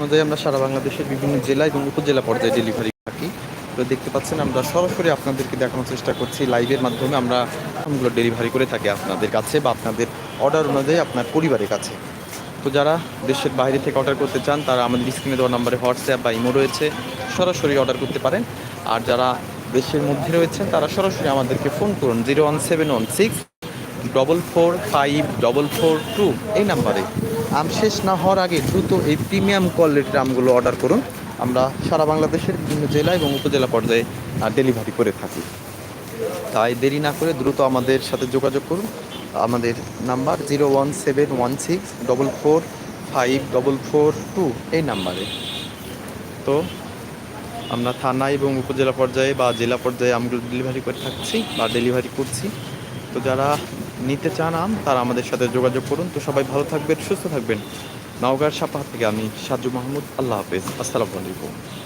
অনুযায়ী আমরা সারা বাংলাদেশের বিভিন্ন জেলা এবং উপজেলা পর্যায়ে ডেলিভারি থাকি। তো দেখতে পাচ্ছেন, আমরা সরাসরি আপনাদেরকে দেখানোর চেষ্টা করছি লাইভের মাধ্যমে। আমরা আমগুলো ডেলিভারি করে থাকি আপনাদের কাছে বা আপনাদের অর্ডার অনুযায়ী আপনার পরিবারের কাছে। তো যারা দেশের বাইরে থেকে অর্ডার করতে চান, তারা আমাদের স্ক্রিনে দেওয়া নম্বরে হোয়াটসঅ্যাপ বা ইমো রয়েছে। সরাসরি অর্ডার করতে পারেন। আর যারা দেশের মধ্যে রয়েছেন, তারা সরাসরি আমাদেরকে ফোন করুন। Zero one seven one six double four five double four two এই নাম্বারে। আম শেষ না হওয়ার আগে দ্রুত এই প্রিমিয়াম কোয়ালিটির আমগুলো অর্ডার করুন। আমরা সারা বাংলাদেশের বিভিন্ন জেলা এবং উপজেলা পর্যায়ে ডেলিভারি করে থাকি। তাই দেরি না করে দ্রুত আমাদের সাথে যোগাযোগ করুন। আমাদের number zero one seven one six double four five double four two এই নাম্বারে। তো আমরা থানা এবং উপজেলা পর্যায়ে বা জেলা পর্যায়ে আমগুলো ডেলিভারি করে থাকছি বা ডেলিভারি করছি। তো যারা নিতে চান আম, তারা আমাদের সাথে যোগাযোগ করুন। তো সবাই ভালো থাকবেন, সুস্থ থাকবেন। নওগাঁর সাপাহ থেকে আমি সাজু মাহমুদ, আল্লাহ হাফেজ। আসসালামু আলাইকুম।